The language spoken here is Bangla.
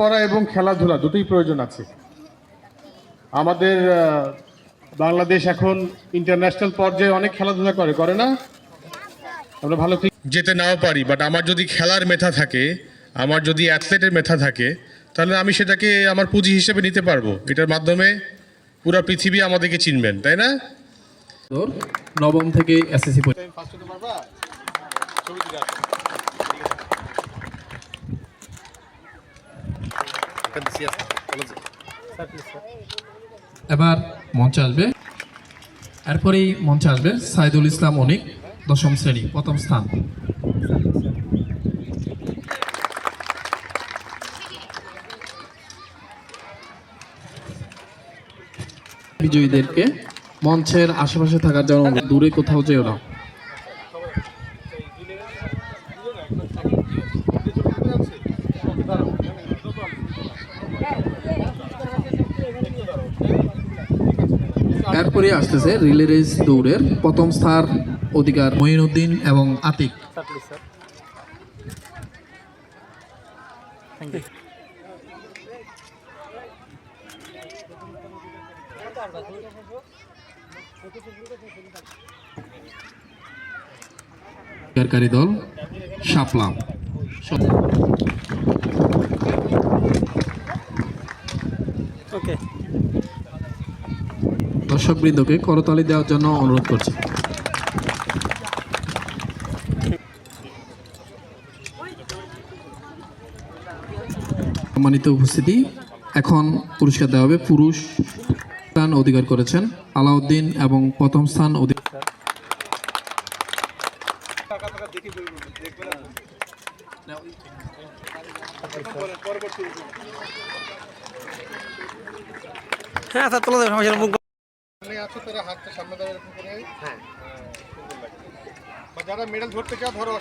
করা এবং খেলাধুলা দুটোই প্রয়োজন আছে। আমাদের বাংলাদেশ এখন ইন্টারন্যাশনাল পর্যায়ে অনেক খেলাধুলা করে করে না? আমরা ভালো যেতে নাও পারি বাট আমার যদি খেলার মেথা থাকে আমার যদি অ্যাথলেটের মেথা থাকে তাহলে আমি সেটাকে আমার পুঁজি হিসেবে নিতে পারব। এটার মাধ্যমে পুরো পৃথিবী আমাদেরকে চিনবেন তাই না? নবম থেকে এসএসসি এবার মঞ্চে আসবে। এরপরেই মঞ্চে আসবে সাইদুল ইসলাম অনিক দশম শ্রেণি প্রথম স্থান। বিজয়ীদেরকে মঞ্চের আশেপাশে থাকার জন্য দূরে কোথাও যেও না। এরপরে আসতেছে রিলে রেস দৌড়ের। প্রথম স্থান অধিকার মঈনুদ্দিন এবং আতিক। সরকারি দল শাপলা। দর্শকবৃন্দকে করতালি দেওয়ার জন্য অনুরোধ করছি। সম্মানিত উপস্থিতি, এখন পুরস্কার দেওয়া হবে পুরুষ স্থান অধিকার করেছেন আলাউদ্দিন এবং প্রথম স্থান অধিকার হ্যাঁ স্যার তোলা যাবে সমস্যা নেই, মুখ আছে তারা হাতটা সামনে দেওয়া এরকম করে? হ্যাঁ। বা যারা মেডেল ধরতে চাও ধরো